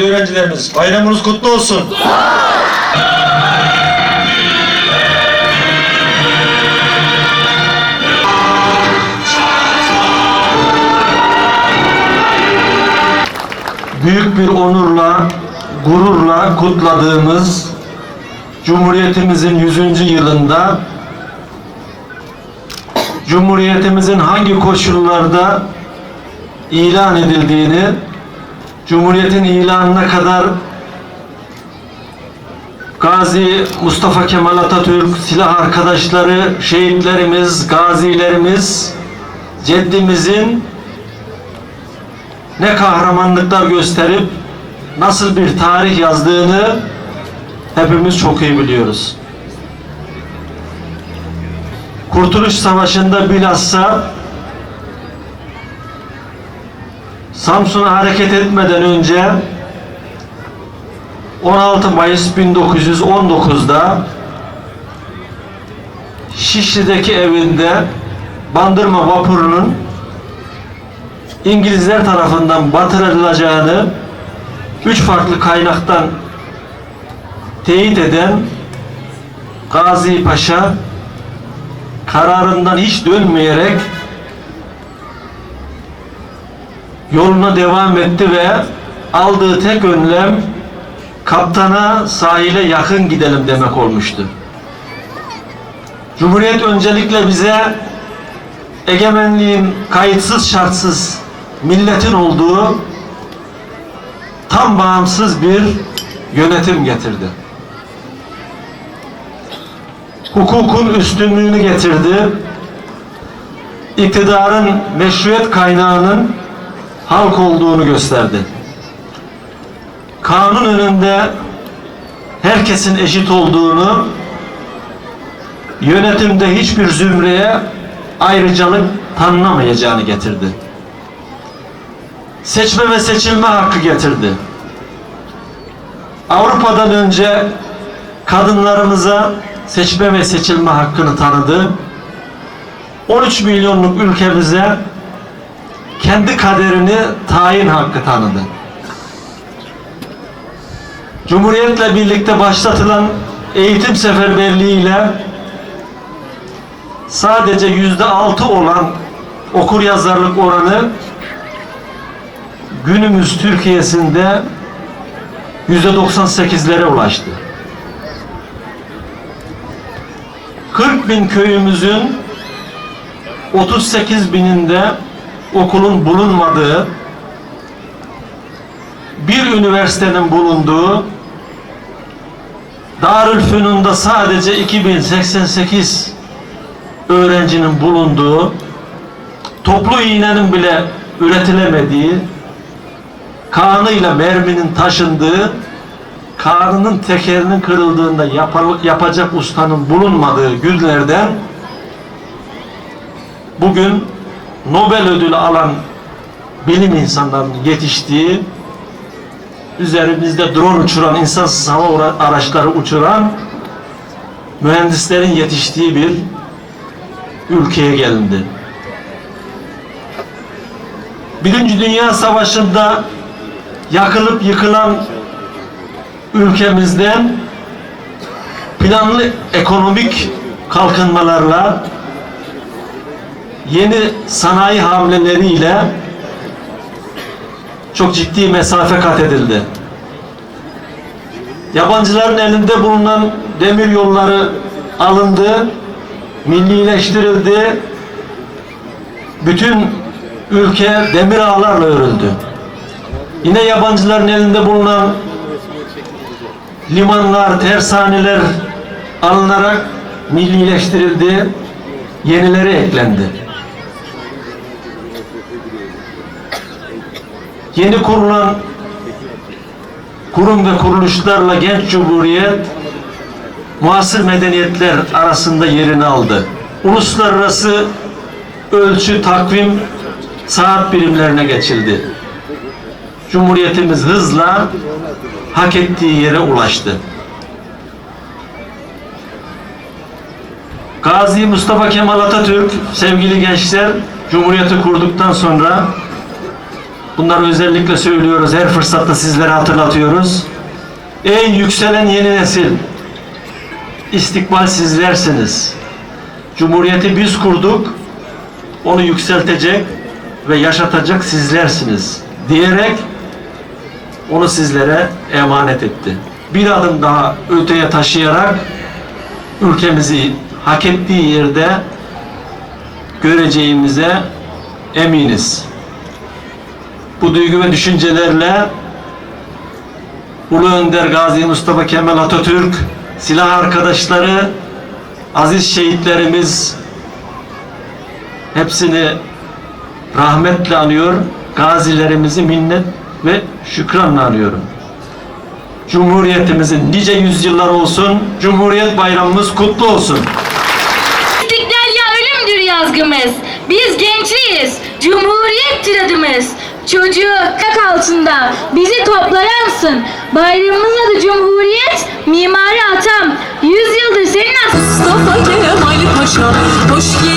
sevgili öğrencilerimiz. Bayramınız kutlu olsun. Büyük bir onurla, gururla kutladığımız Cumhuriyetimizin 100. yılında Cumhuriyetimizin hangi koşullarda ilan edildiğini, Cumhuriyetin ilanına kadar Gazi Mustafa Kemal Atatürk, silah arkadaşları, şehitlerimiz, gazilerimiz, ceddimizin ne kahramanlıklar gösterip nasıl bir tarih yazdığını hepimiz çok iyi biliyoruz. Kurtuluş Savaşı'nda bilhassa Samsun'a hareket etmeden önce 16 Mayıs 1919'da Şişli'deki evinde Bandırma vapurunun İngilizler tarafından batırılacağını üç farklı kaynaktan teyit eden Gazi Paşa kararından hiç dönmeyerek yoluna devam etti ve aldığı tek önlem kaptana sahile yakın gidelim demek olmuştu. Cumhuriyet öncelikle bize egemenliğin kayıtsız şartsız milletin olduğu tam bağımsız bir yönetim getirdi. Hukukun üstünlüğünü getirdi. İktidarın meşruiyet kaynağının halk olduğunu gösterdi. Kanun önünde herkesin eşit olduğunu, yönetimde hiçbir zümreye ayrıcalık tanınamayacağını getirdi. Seçme ve seçilme hakkı getirdi. Avrupa'dan önce kadınlarımıza seçme ve seçilme hakkını tanıdı. 13 milyonluk ülkemize kendi kaderini tayin hakkı tanıdı. Cumhuriyetle birlikte başlatılan eğitim seferberliğiyle sadece yüzde altı olan okur yazarlık oranı günümüz Türkiye'sinde yüzde 98'lere ulaştı. 40 bin köyümüzün 38 bininde okulun bulunmadığı, bir üniversitenin bulunduğu, Darülfünun'da sadece 2088 öğrencinin bulunduğu, toplu iğnenin bile üretilemediği, kanıyla merminin taşındığı, karnının tekerinin kırıldığında yapar- yapacak ustanın bulunmadığı günlerden bugün Nobel ödülü alan bilim insanlarının yetiştiği, üzerimizde drone uçuran, insansız hava araçları uçuran mühendislerin yetiştiği bir ülkeye gelindi. Birinci Dünya Savaşı'nda yakılıp yıkılan ülkemizden planlı ekonomik kalkınmalarla yeni sanayi hamleleriyle çok ciddi mesafe kat edildi. Yabancıların elinde bulunan demir yolları alındı, millileştirildi. Bütün ülke demir ağlarla örüldü. Yine yabancıların elinde bulunan limanlar, tersaneler alınarak millileştirildi, yenileri eklendi. Yeni kurulan kurum ve kuruluşlarla genç cumhuriyet muasır medeniyetler arasında yerini aldı. Uluslararası ölçü, takvim, saat birimlerine geçildi. Cumhuriyetimiz hızla hak ettiği yere ulaştı. Gazi Mustafa Kemal Atatürk sevgili gençler Cumhuriyeti kurduktan sonra Bunları özellikle söylüyoruz, her fırsatta sizlere hatırlatıyoruz. Ey yükselen yeni nesil, istikbal sizlersiniz. Cumhuriyeti biz kurduk, onu yükseltecek ve yaşatacak sizlersiniz diyerek onu sizlere emanet etti. Bir adım daha öteye taşıyarak ülkemizi hak ettiği yerde göreceğimize eminiz. Bu duygu ve düşüncelerle Ulu Önder Gazi Mustafa Kemal Atatürk, silah arkadaşları, aziz şehitlerimiz hepsini rahmetle anıyor. Gazilerimizi minnet ve şükranla anıyorum. Cumhuriyetimizin nice yüzyıllar olsun. Cumhuriyet bayramımız kutlu olsun. İstiklal ya ölümdür yazgımız. Biz gençliyiz. Cumhuriyettir adımız. Çocuğu kak altında bizi toplayansın. Bayramımız adı Cumhuriyet, mimarı atam. Yüzyıldır senin as- Mustafa Kemal Paşa Hoş gelişler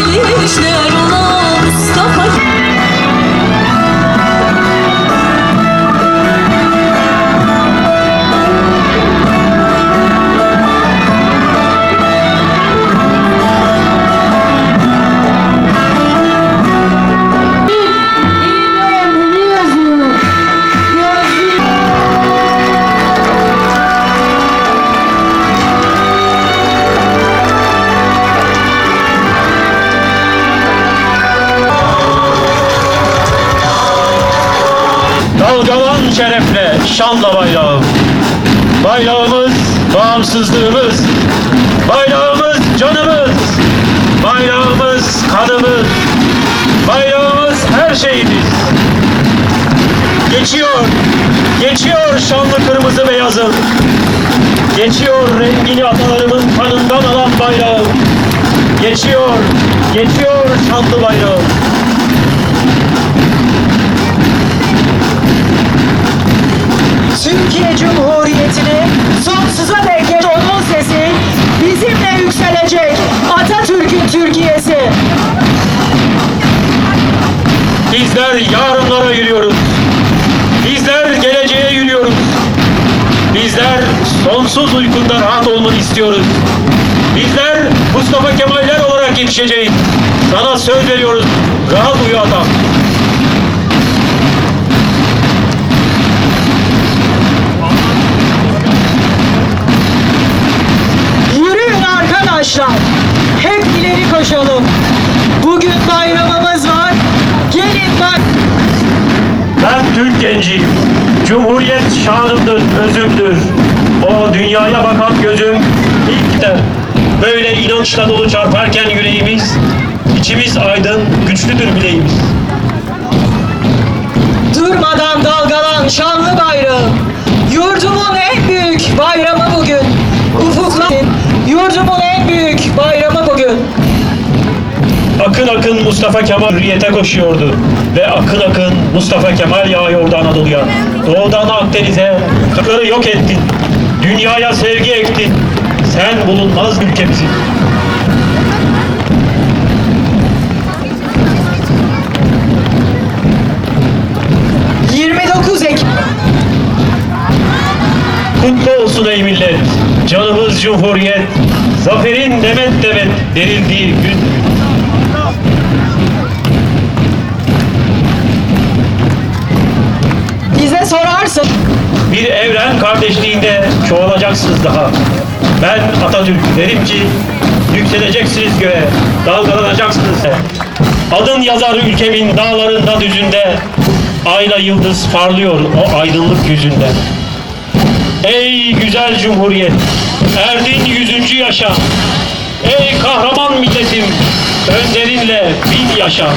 Dalgalan şerefle şanla bayrağım. Bayrağımız bağımsızlığımız. Bayrağımız canımız. Bayrağımız kanımız. Bayrağımız her şeyimiz. Geçiyor, geçiyor şanlı kırmızı beyazım. Geçiyor rengini atalarımın kanından alan bayrağım. Geçiyor, geçiyor şanlı bayrağım. Türkiye Cumhuriyeti'ni sonsuza dek onun sesi bizimle yükselecek Atatürk'ün Türkiye'si. Bizler yarınlara yürüyoruz. Bizler geleceğe yürüyoruz. Bizler sonsuz uykunda rahat olmanı istiyoruz. Bizler Mustafa Kemaller olarak yetişeceğiz. Sana söz veriyoruz. Rahat uyu adam. Arkadaşlar. Hep ileri koşalım. Bugün bayramımız var. Gelin bak. Ben Türk genciyim. Cumhuriyet şanımdır, özümdür. O dünyaya bakan gözüm ilk de böyle inançla dolu çarparken yüreğimiz, içimiz aydın, güçlüdür bileğimiz. Durmadan dalgalan şanlı bayrağım. Yurdumun en büyük bayramı bugün. Ufuklar yurdumun Akın akın Mustafa Kemal hürriyete koşuyordu. Ve akın akın Mustafa Kemal yağıyordu Anadolu'ya. Doğudan Akdeniz'e kırkları yok ettin. Dünyaya sevgi ektin. Sen bulunmaz ülkemizin. Cumhuriyet 29 Ekim Kutlu olsun ey millet. Canımız Cumhuriyet. Zaferin demet demet derildiği gün. Bir evren kardeşliğinde çoğalacaksınız daha. Ben Atatürk derim ki yükseleceksiniz göğe, dalgalanacaksınız. Adın yazar ülkemin dağlarında düzünde, ayla yıldız parlıyor o aydınlık yüzünde. Ey güzel cumhuriyet, erdin yüzüncü yaşa. Ey kahraman milletim, önderinle bin yaşa.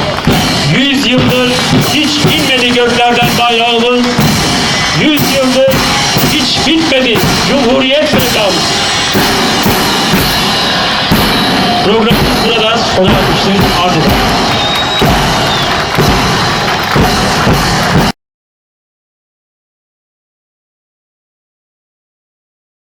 Yüz yıldır hiç inmedi göklerden bayrağımız. Bitmedi Cumhuriyet sevdamız. Program burada sona ermiştir.